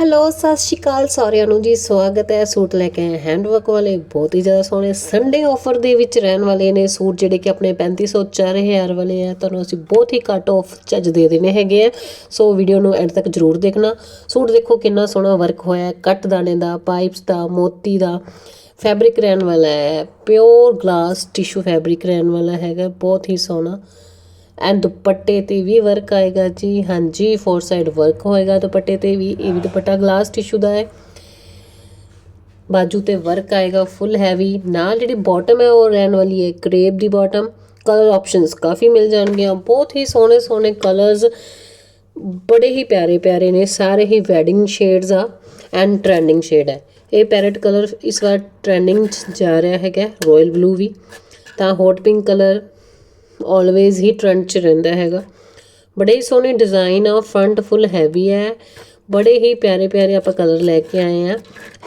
Hello, ਸਤਿ ਸ਼੍ਰੀ ਅਕਾਲ ਸਾਰਿਆਂ ਨੂੰ ਜੀ। ਸਵਾਗਤ ਹੈ ਸੂਟ ਲੈ ਕੇ ਆਏ ਹੈਂਡਵਰਕ ਵਾਲੇ। ਬਹੁਤ ਹੀ ਜ਼ਿਆਦਾ ਸੋਹਣੇ ਸੰਡੇ ਆਫਰ ਦੇ ਵਿੱਚ ਰਹਿਣ ਵਾਲੇ ਨੇ ਸੂਟ ਜਿਹੜੇ ਕਿ ਆਪਣੇ 3500 4000 ਵਾਲੇ ਆ। ਤੁਹਾਨੂੰ ਅਸੀਂ ਬਹੁਤ ਹੀ ਘੱਟ ਆਫ ਚੱਜ ਦੇ ਦੇਣੇ ਹੈਗੇ ਆ। ਸੋ ਵੀਡੀਓ ਨੂੰ ਐਂਡ ਤੱਕ ਜਰੂਰ ਦੇਖਣਾ। ਸੂਟ ਦੇਖੋ ਕਿੰਨਾ ਸੋਹਣਾ ਵਰਕ ਹੋਇਆ ਕੱਟ ਦਾਣੇ ਦਾ ਪਾਈਪਸ ਦਾ, ਮੋਤੀ ਦਾ। ਫੈਬਰਿਕ ਰਹਿਣ ਵਾਲਾ ਹੈ। ਪਿਓਰ ਗਲਾਸ ਟਿਸ਼ੂ ਫੈਬਰਿਕ ਰਹਿਣ ਵਾਲਾ ਹੈਗਾ। ਬਹੁਤ ਹੀ ਸੋਹਣਾ। ਐਂਡ ਦੁਪੱਟੇ ਤੇ ਵੀ ਵਰਕ ਆਏਗਾ ਜੀ। ਹਾਂਜੀ ਫੋਰ ਸਾਈਡ ਵਰਕ ਹੋਏਗਾ ਦੁਪੱਟੇ ਤੇ ਵੀ, ਇਹ ਵੀ ਦੁਪੱਟਾ ਗਲਾਸ ਟਿਸ਼ੂ ਦਾ ਹੈ। ਬਾਜੂ ਤੇ ਵਰਕ ਆਏਗਾ ਫੁੱਲ ਹੈਵੀ ਨਾਲ ਜਿਹੜੀ ਬਾਟਮ ਹੈ, ਉਹ ਰਹਿਣ ਵਾਲੀ ਹੈ ਕਰੇਪ ਦੀ ਬਾਟਮ ਕਲਰ ਆਪਸ਼ਨਸ ਕਾਫੀ ਮਿਲ ਜਾਣਗੀਆਂ। ਬਹੁਤ ਹੀ ਸੋਹਣੇ ਸੋਹਣੇ ਕਲਰਸ ਬੜੇ ਹੀ ਪਿਆਰੇ ਪਿਆਰੇ ਨੇ, ਸਾਰੇ ਹੀ ਵੈਡਿੰਗ ਸ਼ੇਡਸ ਆ ਐਂਡ ਟ੍ਰੈਂਡਿੰਗ ਸ਼ੇਡ ਹੈ। ਇਹ ਪੈਰਟ ਕਲਰ ਇਸ ਵਾਰ ਟ੍ਰੈਂਡਿੰਗ ਚ ਜਾ ਰਿਹਾ ਹੈਗਾ ਰਾਇਲ ਬਲੂ ਵੀ। ਤਾਂ ਹੌਟ ਪਿੰਕ ਕਲਰ ਆਲਵੇਜ਼ ਹੀ ਟ੍ਰੈਂਡ 'ਚ ਰਹਿੰਦਾ ਹੈਗਾ। ਬੜੇ ਹੀ ਸੋਹਣੇ ਡਿਜ਼ਾਈਨ ਆ ਫਰੰਟ ਫੁੱਲ ਹੈਵੀ ਹੈ ਬੜੇ ਹੀ ਪਿਆਰੇ ਪਿਆਰੇ ਆਪਾਂ ਕਲਰ ਲੈ ਕੇ ਆਏ ਆ।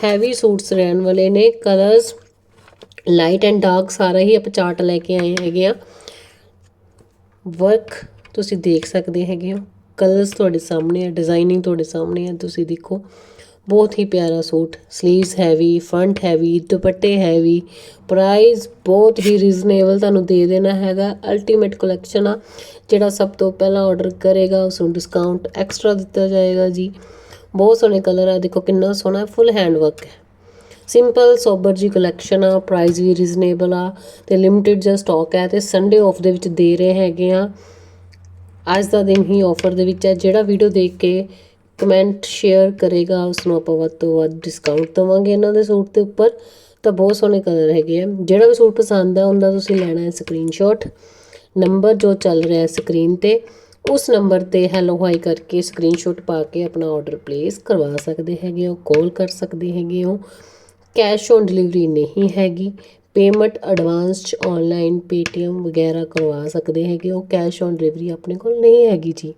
ਹੈਵੀ ਸੂਟਸ ਰਹਿਣ ਵਾਲੇ ਨੇ ਕਲਰਸ ਲਾਈਟ ਐਂਡ ਡਾਰਕ ਸਾਰਾ ਹੀ ਆਪਾਂ ਚਾਰਟ ਲੈ ਕੇ ਆਏ ਹੈਗੇ ਆ। ਵਰਕ ਤੁਸੀਂ ਦੇਖ ਸਕਦੇ ਹੈਗੇ ਹੋ। ਕਲਰਸ ਤੁਹਾਡੇ ਸਾਹਮਣੇ ਆ ਡਿਜ਼ਾਈਨਿੰਗ ਤੁਹਾਡੇ ਸਾਹਮਣੇ ਆ, ਤੁਸੀਂ ਦੇਖੋ। ਬਹੁਤ ਹੀ ਪਿਆਰਾ suit sleeves heavy front heavy ਦੁਪੱਟੇ ਹੈਵੀ ਪ੍ਰਾਈਸ ਬਹੁਤ ਹੀ ਰੀਜ਼ਨੇਬਲ ਤੁਹਾਨੂੰ ਦੇ ਦੇਣਾ ਹੈਗਾ ਅਲਟੀਮੇਟ ਕਲੈਕਸ਼ਨ ਆ, ਜਿਹੜਾ ਸਭ ਤੋਂ ਪਹਿਲਾਂ ਆਰਡਰ ਕਰੇਗਾ ਉਸ ਨੂੰ ਡਿਸਕਾਊਂਟ ਐਕਸਟਰਾ ਦਿੱਤਾ ਜਾਏਗਾ ਜੀ। ਬਹੁਤ ਸੋਹਣੇ ਕਲਰ ਆ, ਦੇਖੋ ਕਿੰਨਾ ਸੋਹਣਾ ਫੁੱਲ ਹੈਂਡ ਵਰਕ ਹੈ। ਸਿੰਪਲ ਸੋਬਰ ਜੀ ਕਲੈਕਸ਼ਨ ਆ ਪ੍ਰਾਈਸ ਵੀ ਰੀਜ਼ਨੇਬਲ ਆ, ਤੇ ਲਿਮਿਟਿਡ ਜਿਹਾ ਸਟਾਕ ਹੈ, ਤੇ ਸੰਡੇ ਆਫ ਦੇ ਵਿੱਚ ਦੇ ਰਹੇ ਹੈਗੇ ਆ। ਅੱਜ ਦਾ ਦਿਨ ਹੀ ਆਫਰ ਦੇ ਵਿੱਚ ਹੈ, ਜਿਹੜਾ ਵੀਡੀਓ ਦੇਖ ਕੇ ਕਮੈਂਟ ਸ਼ੇਅਰ ਕਰੇਗਾ ਉਸ ਨੂੰ ਆਪਾਂ ਵੱਧ ਤੋਂ ਵੱਧ ਡਿਸਕਾਊਂਟ ਦਵਾਂਗੇ ਇਹਨਾਂ ਦੇ ਸੂਟ ਦੇ ਉੱਪਰ। ਤਾਂ ਬਹੁਤ ਸੋਹਣੇ ਕਲਰ ਹੈਗੇ ਆ। ਜਿਹੜਾ ਵੀ ਸੂਟ ਪਸੰਦ ਆ, ਉਹਦਾ ਤੁਸੀਂ ਲੈਣਾ ਹੈ ਸਕਰੀਨਸ਼ਾਟ ਨੰਬਰ ਜੋ ਚੱਲ ਰਿਹਾ ਹੈ ਸਕਰੀਨ ਤੇ, ਉਸ ਨੰਬਰ ਤੇ ਹੈਲੋ ਹਾਈ ਕਰਕੇ ਸਕਰੀਨਸ਼ਾਟ ਪਾ ਕੇ ਆਪਣਾ ਆਰਡਰ ਪਲੇਸ ਕਰਵਾ ਸਕਦੇ ਹੈਗੇ ਹੋ ਕਾਲ ਕਰ ਸਕਦੇ ਹੈਗੇ ਹੋ। ਕੈਸ਼ ਔਨ ਡਿਲੀਵਰੀ ਨਹੀਂ ਹੈਗੀ। ਪੇਮੈਂਟ ਐਡਵਾਂਸ ਚ ਆਨਲਾਈਨ ਪੇਟੀਐਮ ਵਗੈਰਾ ਕਰਵਾ ਸਕਦੇ ਹੈਗੇ ਹੋ। ਕੈਸ਼ ਔਨ ਡਿਲੀਵਰੀ ਆਪਣੇ ਕੋਲ ਨਹੀਂ ਹੈਗੀ ਜੀ।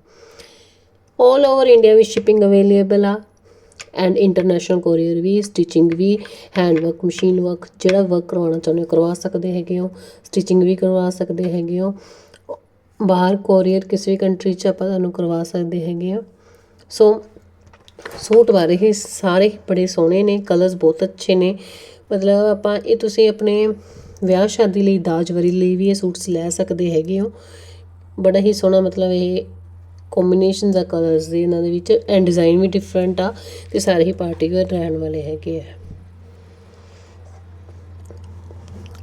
ਆਲ ਓਵਰ ਇੰਡੀਆ ਵਿੱਚ ਸ਼ਿਪਿੰਗ ਅਵੇਲੇਬਲ ਆ ਐਂਡ ਇੰਟਰਨੈਸ਼ਨਲ ਕੋਰੀਅਰ ਵੀ ਸਟਿਚਿੰਗ ਵੀ ਹੈਂਡ ਵਰਕ ਮਸ਼ੀਨ ਵਰਕ ਜਿਹੜਾ ਵਰਕ ਕਰਵਾਉਣਾ ਚਾਹੁੰਦੇ ਹੋ ਕਰਵਾ ਸਕਦੇ ਹੈਗੇ ਹੋ ਸਟਿਚਿੰਗ ਵੀ ਕਰਵਾ ਸਕਦੇ ਹੈਗੇ ਹੋ। ਬਾਹਰ ਕੋਰੀਅਰ ਕਿਸੇ ਵੀ ਕੰਟਰੀ 'ਚ ਆਪਾਂ ਤੁਹਾਨੂੰ ਕਰਵਾ ਸਕਦੇ ਹੈਗੇ ਆ। ਸੋ ਸੂਟ ਬਾਰੇ ਹੀ ਸਾਰੇ ਬੜੇ ਸੋਹਣੇ ਨੇ ਕਲਰਸ ਬਹੁਤ ਅੱਛੇ ਨੇ। ਮਤਲਬ ਆਪਾਂ ਇਹ ਤੁਸੀਂ ਆਪਣੇ ਵਿਆਹ ਸ਼ਾਦੀ ਲਈ, ਦਾਜ ਵਰੀ ਲਈ ਵੀ ਇਹ ਸੂਟਸ ਲੈ ਸਕਦੇ ਹੈਗੇ ਹੋ। ਬੜਾ ਹੀ ਸੋਹਣਾ ਮਤਲਬ ਇਹ ਕੰਬੀਨੇਸ਼ਨ ਆ ਕਲਰਸ ਦੇ ਇਹਨਾਂ ਦੇ ਵਿੱਚ ਐਂਡ ਡਿਜ਼ਾਇਨ ਵੀ ਡਿਫਰੈਂਟ ਆ ਅਤੇ ਸਾਰੇ ਹੀ ਪਾਰਟੀ ਵੇਅਰ ਰਹਿਣ ਵਾਲੇ ਹੈਗੇ ਆ।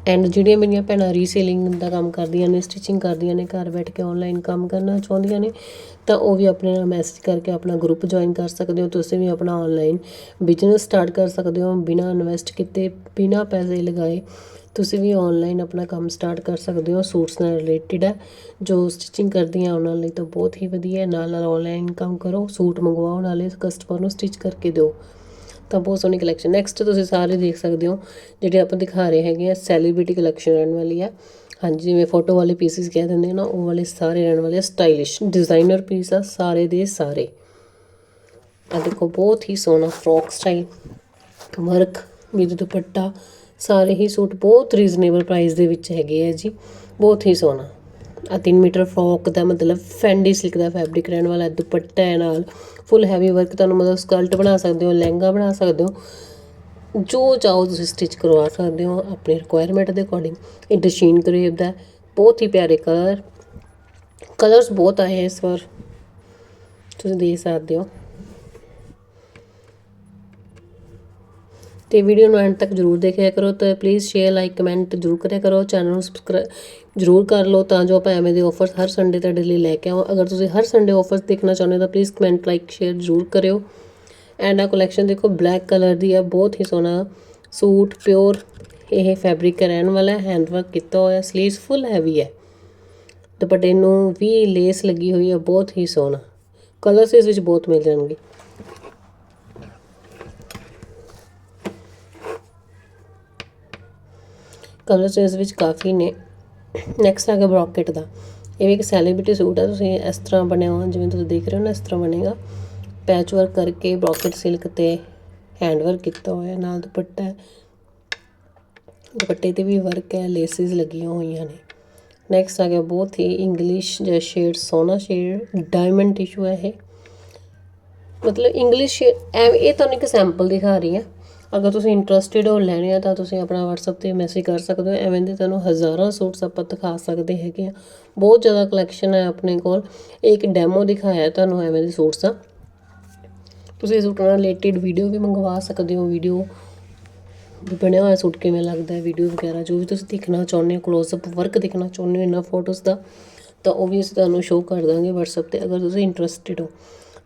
ਐਂਡ ਜਿਹੜੀਆਂ ਮੇਰੀਆਂ ਭੈਣਾਂ ਰੀਸੇਲਿੰਗ ਦਾ ਕੰਮ ਕਰਦੀਆਂ ਨੇ ਸਟਿਚਿੰਗ ਕਰਦੀਆਂ ਨੇ, ਘਰ ਬੈਠ ਕੇ ਆਨਲਾਈਨ ਕੰਮ ਕਰਨਾ ਚਾਹੁੰਦੀਆਂ ਨੇ, ਤਾਂ ਉਹ ਵੀ ਆਪਣੇ ਨਾਲ ਮੈਸੇਜ ਕਰਕੇ ਆਪਣਾ ਗਰੁੱਪ ਜੁਆਇਨ ਕਰ ਸਕਦੇ ਹੋ, ਤੁਸੀਂ ਵੀ ਆਪਣਾ ਆਨਲਾਈਨ ਬਿਜ਼ਨਸ ਸਟਾਰਟ ਕਰ ਸਕਦੇ ਹੋ, ਬਿਨਾਂ ਇਨਵੈਸਟ ਕੀਤੇ, ਬਿਨਾਂ ਪੈਸੇ ਲਗਾਏ, ਤੁਸੀਂ ਵੀ ਆਨਲਾਈਨ ਆਪਣਾ ਕੰਮ ਸਟਾਰਟ ਕਰ ਸਕਦੇ ਹੋ ਸੂਟਸ ਨਾਲ ਰਿਲੇਟਡ ਹੈ, ਜੋ ਸਟਿਚਿੰਗ ਕਰਦੀਆਂ ਉਹਨਾਂ ਲਈ ਤਾਂ ਬਹੁਤ ਹੀ ਵਧੀਆ ਹੈ, ਨਾਲ ਨਾਲ ਆਨਲਾਈਨ ਕੰਮ ਕਰੋ ਸੂਟ ਮੰਗਵਾਓ ਨਾਲੇ ਕਸਟਮਰ ਨੂੰ ਸਟਿਚ ਕਰਕੇ ਦਿਓ। ਤਾਂ ਬਹੁਤ ਸੋਹਣੀ ਕਲੈਕਸ਼ਨ ਨੈਕਸਟ ਤੁਸੀਂ ਸਾਰੇ ਦੇਖ ਸਕਦੇ ਹੋ, ਜਿਹੜੇ ਆਪਾਂ ਦਿਖਾ ਰਹੇ ਹੈਗੇ ਆ ਸੈਲੀਬ੍ਰਿਟੀ ਕਲੈਕਸ਼ਨ ਰਹਿਣ ਵਾਲੀ ਆ। ਹਾਂਜੀ, ਜਿਵੇਂ ਫੋਟੋ ਵਾਲੇ ਪੀਸਿਸ ਕਹਿ ਦਿੰਦੇ ਆ ਨਾ, ਉਹ ਵਾਲੇ ਸਾਰੇ ਰਹਿਣ ਵਾਲੇ ਸਟਾਈਲਿਸ਼ ਡਿਜ਼ਾਈਨਰ ਪੀਸ ਆ, ਸਾਰੇ ਦੇ ਸਾਰੇ। ਆ ਦੇਖੋ, ਬਹੁਤ ਹੀ ਸੋਹਣਾ ਫਰੋਕ ਸਟਾਈਲ ਵਰਕ ਵਿਦ ਦੁਪੱਟਾ, ਸਾਰੇ ਹੀ ਸੂਟ ਬਹੁਤ ਰੀਜ਼ਨੇਬਲ ਪ੍ਰਾਈਸ ਦੇ ਵਿੱਚ ਹੈਗੇ ਆ ਜੀ। ਬਹੁਤ ਹੀ ਸੋਹਣਾ। ਆ 3 ਮੀਟਰ ਫਰੋਕ ਦਾ ਮਤਲਬ ਫੈਂਡੀ ਸਿਲਕ ਦਾ ਫੈਬਰਿਕ ਰਹਿਣ ਵਾਲਾ ਦੁਪੱਟਾ ਹੈ ਨਾਲ। ਫੁੱਲ ਹੈਵੀ ਵਰਕ ਤੁਹਾਨੂੰ ਮਤਲਬ ਸਕਰਟ ਬਣਾ ਸਕਦੇ ਹੋ, ਲਹਿੰਗਾ ਬਣਾ ਸਕਦੇ ਹੋ। ਜੋ ਚਾਹੋ ਤੁਸੀਂ ਸਟਿਚ ਕਰਵਾ ਸਕਦੇ ਹੋ ਆਪਣੀ ਰਿਕੁਆਇਰਮੈਂਟ ਦੇ ਅਕੋਰਡਿੰਗ ਇਹ ਡਸ਼ੀਨ ਕਰੇਬ ਦਾ ਬਹੁਤ ਹੀ ਪਿਆਰੇ ਕਲਰ ਕਲਰਸ ਬਹੁਤ ਆਏ ਇਸ ਵਾਰ। ਤੁਸੀਂ ਦੇਖ ਸਕਦੇ ਹੋ। ਤੇ ਵੀਡੀਓ ਨੂੰ ਐਂਡ ਤੱਕ ਜਰੂਰ ਦੇਖਿਆ ਕਰੋ ਤੇ ਪਲੀਜ਼ ਸ਼ੇਅਰ ਲਾਈਕ ਕਮੈਂਟ ਜਰੂਰ ਕਰਿਆ ਕਰੋ। ਚੈਨਲ ਨੂੰ ਸਬਸਕ੍ਰਾਈਬ ਜਰੂਰ ਕਰ ਲਓ ਤਾਂ ਜੋ ਆਪਾਂ ਐਵੇਂ ਦੇ ਆਫਰਸ ਹਰ ਸੰਡੇ ਤੁਹਾਡੇ ਲਈ ਲੈ ਕੇ ਆਵਾਂ। ਅਗਰ ਤੁਸੀਂ ਹਰ ਸੰਡੇ ਆਫਰਸ ਦੇਖਣਾ ਚਾਹੁੰਦੇ ਹੋ ਤਾਂ ਪਲੀਜ਼ ਕਮੈਂਟ ਲਾਈਕ ਸ਼ੇਅਰ ਜਰੂਰ ਕਰਿਓ। ਐਂਡ ਆ ਕਲੈਕਸ਼ਨ ਦੇਖੋ ਬਲੈਕ ਕਲਰ ਦੀ ਹੈ ਬਹੁਤ ਹੀ ਸੋਹਣਾ ਸੂਟ ਪਿਓਰ ਇਹ ਫੈਬਰਿਕ ਰਹਿਣ ਵਾਲਾ ਹੈ ਹੈਂਡ ਵਰਕ ਕੀਤਾ ਹੋਇਆ ਸਲੀਵਸ ਫੁੱਲ ਹੈਵੀ ਹੈ ਦੁਪੱਟੇ ਨੂੰ ਵੀ ਲੇਸ ਲੱਗੀ ਹੋਈ ਹੈ ਬਹੁਤ ਹੀ ਸੋਹਣਾ। ਕਲਰਸ ਇਸ ਵਿੱਚ ਬਹੁਤ ਮਿਲ ਜਾਣਗੇ। ਕਲਰਸ ਇਸ ਵਿੱਚ ਕਾਫੀ ਨੇ। ਨੈਕਸਟ ਆ ਗਿਆ ਬ੍ਰੋਕਟ ਦਾ। ਇਹ ਵੀ ਇੱਕ ਸੈਲੀਬ੍ਰਿਟੀ ਸੂਟ ਹੈ ਤੁਸੀਂ ਇਸ ਤਰ੍ਹਾਂ ਬਣਿਆ ਹੋਇਆ ਜਿਵੇਂ ਤੁਸੀਂ ਦੇਖ ਰਹੇ ਹੋ ਨਾ, ਇਸ ਤਰ੍ਹਾਂ ਬਣੇਗਾ। ਪੈਚ ਵਰਕ ਕਰਕੇ ਬ੍ਰੋਕਟ ਸਿਲਕ ਤੇ ਹੈਂਡ ਵਰਕ ਕੀਤਾ ਹੋਇਆ ਨਾਲ ਦੁਪੱਟਾ ਹੈ। ਦੁਪੱਟੇ ਤੇ ਵੀ ਵਰਕ ਹੈ ਲੇਸਿਸ ਲੱਗੀਆਂ ਹੋਈਆਂ ਨੇ। ਨੈਕਸਟ ਆ ਗਿਆ ਬਹੁਤ ਹੀ ਇੰਗਲਿਸ਼ ਜਿਹਾ ਸ਼ੇਡ ਸੋਨਾ ਸ਼ੇਡ ਡਾਇਮੰਡ ਟਿਸ਼ੂ ਹੈ ਇਹ। ਮਤਲਬ ਇੰਗਲਿਸ਼ ਐਵੇਂ, ਇਹ ਤੁਹਾਨੂੰ ਇੱਕ ਸੈਂਪਲ ਦਿਖਾ ਰਹੀ ਹਾਂ। ਅਗਰ ਤੁਸੀਂ ਇੰਟਰਸਟਿਡ ਹੋ ਲੈਣੇ ਆ, ਤਾਂ ਤੁਸੀਂ ਆਪਣਾ WhatsApp ਤੇ ਮੈਸੇਜ ਕਰ ਸਕਦੇ ਹੋ। ਐਵੇਂ ਦੇ ਤੁਹਾਨੂੰ ਹਜ਼ਾਰਾਂ ਸੂਟਸ ਆਪਾਂ ਦਿਖਾ ਸਕਦੇ ਹੈਗੇ ਆ। ਬਹੁਤ ਜ਼ਿਆਦਾ ਕਲੈਕਸ਼ਨ ਹੈ ਆਪਣੇ ਕੋਲ। ਇਹ ਇੱਕ ਡੈਮੋ ਦਿਖਾਇਆ ਤੁਹਾਨੂੰ ਐਵੇਂ ਦੇ ਸੂਟਸ ਦਾ। ਤੁਸੀਂ ਇਸ ਸੂਟ ਨਾਲ ਰਿਲੇਟਡ ਵੀਡੀਓ ਵੀ ਮੰਗਵਾ ਸਕਦੇ ਹੋ। ਵੀਡੀਓ ਵੀ ਬਣਿਆ ਹੋਇਆ ਸੂਟ ਕਿਵੇਂ ਲੱਗਦਾ ਹੈ ਵੀਡੀਓ ਵਗੈਰਾ, ਜੋ ਵੀ ਤੁਸੀਂ ਦੇਖਣਾ ਚਾਹੁੰਦੇ ਹੋ ਕਲੋਜ਼ਅਪ ਵਰਕ ਦੇਖਣਾ ਚਾਹੁੰਦੇ ਹੋ, ਇਹਨਾਂ ਫੋਟੋਜ਼ ਦਾ, ਤਾਂ ਉਹ ਵੀ ਅਸੀਂ ਤੁਹਾਨੂੰ ਸ਼ੋਅ ਕਰ ਦਾਂਗੇ WhatsApp ਤੇ। ਅਗਰ ਤੁਸੀਂ ਇੰਟਰਸਟਿਡ ਹੋ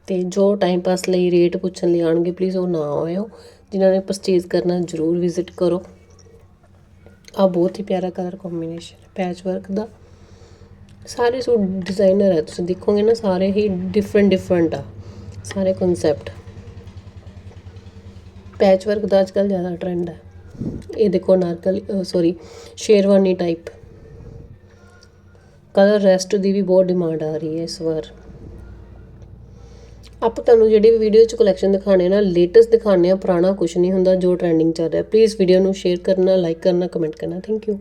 ਤੇ ਜੋ ਟਾਈਮ ਪਾਸ ਲਈ ਰੇਟ ਪੁੱਛਣ ਲਈ ਆਣਗੇ ਪਲੀਜ਼ ਉਹ ਨਾ ਆਇਓ। ਜਿਨ੍ਹਾਂ ਨੇ ਪਰਚੇਜ਼ ਕਰਨਾ ਜ਼ਰੂਰ ਵਿਜ਼ਿਟ ਕਰੋ। ਆ ਬਹੁਤ ਹੀ ਪਿਆਰਾ ਕਲਰ ਕੰਬੀਨੇਸ਼ਨ ਹੈ ਪੈਚ ਵਰਕ ਦਾ। ਸਾਰੇ ਸੂਟ ਡਿਜ਼ਾਈਨਰ ਹੈ, ਤੁਸੀਂ ਦੇਖੋਗੇ ਨਾ, ਸਾਰੇ ਹੀ ਡਿਫਰੈਂਟ ਡਿਫਰੈਂਟ ਆ, ਸਾਰੇ ਕਨਸੈਪਟ ਪੈਚ ਵਰਕ ਦਾ ਅੱਜਕੱਲ ਜ਼ਿਆਦਾ ਟ੍ਰੈਂਡ ਹੈ। ਇਹ ਦੇਖੋ ਨਾਰਕਲ sorry sherwani type colour rest ਦੀ ਵੀ ਬਹੁਤ ਡਿਮਾਂਡ ਆ ਰਹੀ ਹੈ ਇਸ ਵਾਰ। ਆਪਾਂ ਤੁਹਾਨੂੰ ਜਿਹੜੇ ਵੀਡੀਓ ਚ ਕਲੈਕਸ਼ਨ ਦਿਖਾਣੇ ਨਾ ਲੇਟੈਸਟ ਦਿਖਾਣੇ ਆ, ਪੁਰਾਣਾ ਕੁਝ ਨਹੀਂ ਹੁੰਦਾ, ਜੋ ਟ੍ਰੈਂਡਿੰਗ ਚੱਲ ਰਿਹਾ। ਪਲੀਜ਼ ਵੀਡੀਓ ਨੂੰ ਸ਼ੇਅਰ ਕਰਨਾ ਲਾਈਕ ਕਰਨਾ ਕਮੈਂਟ ਕਰਨਾ। Thank you